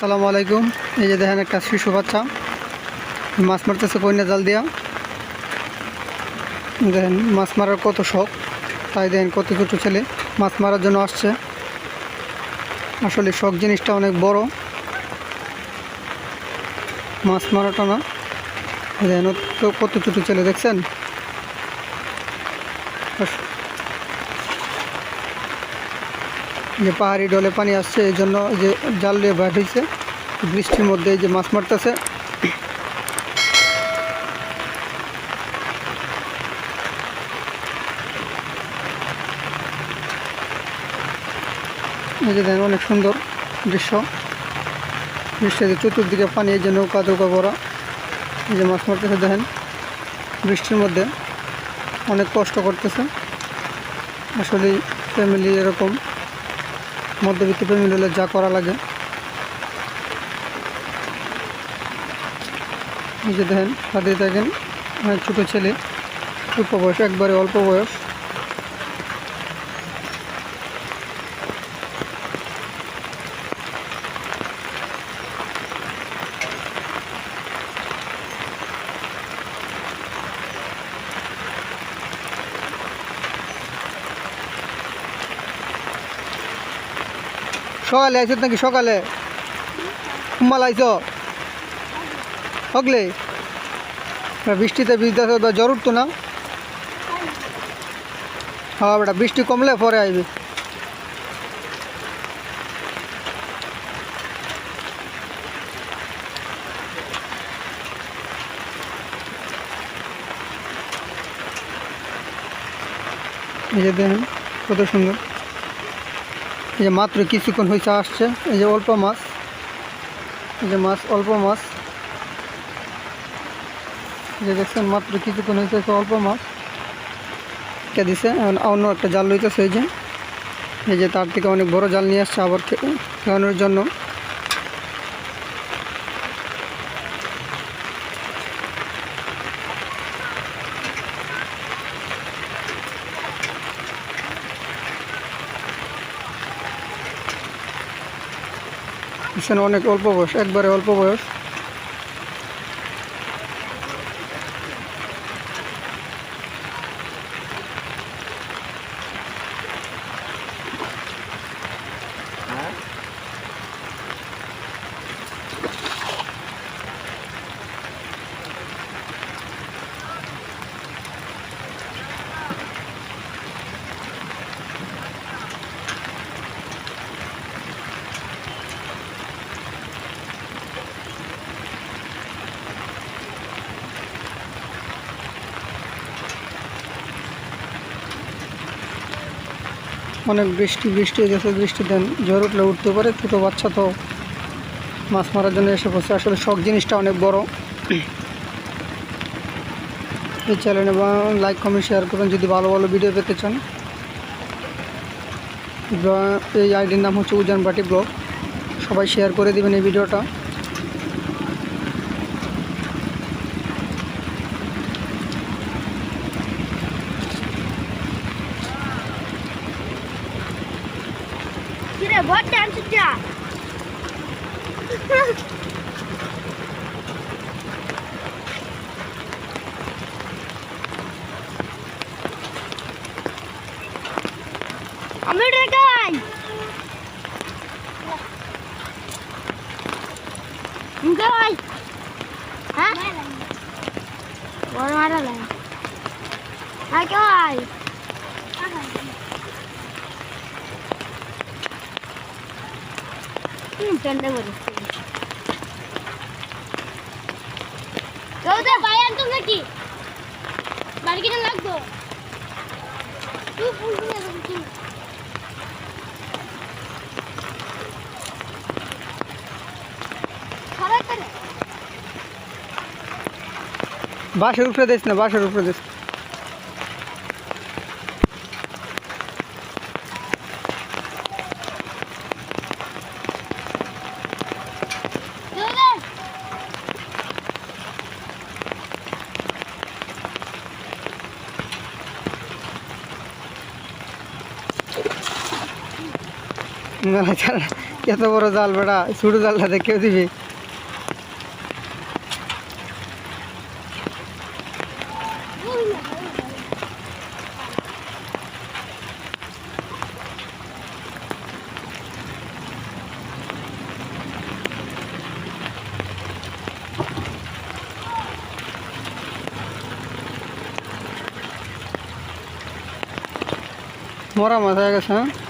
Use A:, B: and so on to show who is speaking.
A: সালামু আলাইকুম। এই যে দেখেন একটা শিশু বাচ্চা। মাছ মারতেছে কন্যা জাল দিয়া। দেখেন, মাছ মারার কত শখ। তাই দেখেন কত ছোটো ছেলে। মাছ মারার জন্য আসছে। আসলে শখ জিনিসটা অনেক বড়। মাছ মারাটা না। দেখেন, কত ছোটো ছেলে দেখছেন? যে পাহাড়ি ডলে পানি আসছে, এই জন্য যে জাল দিয়ে হয়েছে, বৃষ্টির মধ্যে যে মাছ মারতেছে। এই যে অনেক সুন্দর দৃশ্য। দৃশ্যের চতুর্দিকে পানি, এই যে নৌকা দৌকা করা এই যে মাছ মারতেছে, দেখেন। বৃষ্টির মধ্যে অনেক কষ্ট করতেছে। আসলে ফ্যামিলি এরকম। মধ্যবিত্ত ফ্যামিলি হলে যা করা লাগে। এই যে দেখেন, সাথে দেখেন অনেক ছোটো ছেলে, অল্প বয়স, একবারে অল্প বয়স। সকালে আইসত নাকি সকালে? কুম্বাল আইস হকলে বৃষ্টিতে ভিজতে জ্বর উঠতো না? হ্যাঁ বেটা, বৃষ্টি কমলে পরে আইবি। এই যে দেখেন, কত সুন্দর। এই যে মাত্র কিছুক্ষণ হয়েছে আসছে। এই যে অল্প মাছ। এই যে মাছ, অল্প মাছ। যে দেখছেন, মাত্র কিছুক্ষণ হয়েছে অল্প মাছ। কে দিছে? অন্য একটা জাল লইতেছে সেই যে। এই যে তার থেকে অনেক বড় জাল নিয়ে আসছে আবার খেয়ানোর জন্য। এখানে অনেক অল্প বয়স একবারে অল্প বয়স। অনেক বৃষ্টি বৃষ্টি হয়ে গেছে বৃষ্টি দেন ঝড় উঠলে উঠতে পারে, ছোটো বাচ্চা তো মাছ মারার জন্য এসে পড়ছে। আসলে শখ জিনিসটা অনেক বড়। এই চ্যানেলে বা লাইক কমেন্ট শেয়ার করুন যদি ভালো ভালো ভিডিও পেতে চান। এই আইডির নাম হচ্ছে উজান বাটি ব্লগ। সবাই শেয়ার করে দিবেন এই ভিডিওটা
B: কিরে ভোট ডান্স যা আমি রেগাই গাই হ্যাঁ বড় মারা লাগে হ্যাঁ গাই হুম ঠান্ডা করে। কেউ ভাই আনতো নাকি? বাড়ি কিনে লাগতো? তুই ফুল কিনে
A: বাসের উপরে দিস না, বাসের উপরে দিস। মেলা ছাড়া এত বড় জাল বেড়া ছোটো জালটাতে কেউ দিবে। মরা মাছ গেছে হ্যাঁ